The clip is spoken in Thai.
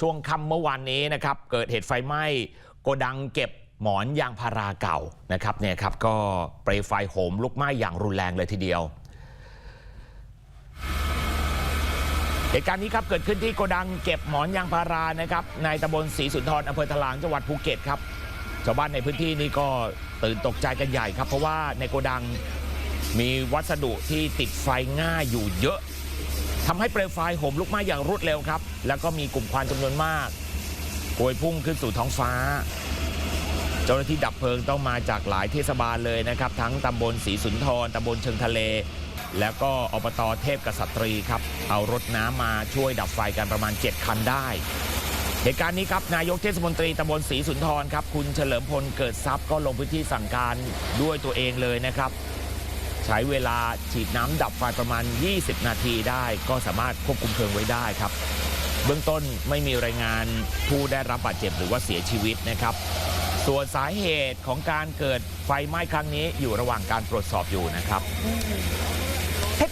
ช่วงค่ำเมื่อวานนี้นะครับเกิดเหตุไฟไหม้โกดังเก็บหมอนยางพาราเก่านะครับเนี่ยครับก็เปลวไฟโหมลุกไหม้อย่างรุนแรงเลยทีเดียว เหตุการณ์นี้ครับเกิดขึ้นที่โกดังเก็บหมอนยางพารานะครับในตำบลศรีสุนทรอำเภอถลางจังหวัดภูเก็ตครับชาวบ้านในพื้นที่นี่ก็ตื่นตกใจกันใหญ่ครับ เพราะว่าในโกดังมีวัสดุที่ติดไฟง่ายอยู่เยอะ ทำให้เปลวไฟโหมลุกไหม้อย่างรวดเร็วครับ แล้วก็มีกลุ่มควันจำนวนมากโกยพุ่งขึ้นสู่ท้องฟ้า เจ้าหน้าที่ดับเพลิงต้องมาจากหลายเทศบาลเลยนะครับ ทั้งตำบลศรีสุนทรตำบลเชิงทะเล แล้วก็อบตเทพกษัตรีครับ เอารถน้ำมาช่วยดับไฟกันประมาณ 7 คันได้เหตุการณ์นี้ครับนายกเทศมนตรีตำบลศรีสุนทรครับ คุณเฉลิมพลเกิดทรัพย์ก็ลงพื้นที่สั่งการด้วยตัวเองเลยนะครับ ใช้เวลาฉีดน้ำดับไฟประมาณ 20 นาทีได้ ก็สามารถควบคุมเพลิงไว้ได้ครับ เบื้องต้นไม่มีรายงานผู้ได้รับบาดเจ็บหรือว่าเสียชีวิตนะครับ ส่วนสาเหตุของการเกิดไฟไหม้ครั้งนี้อยู่ระหว่างการตรวจสอบอยู่นะครับ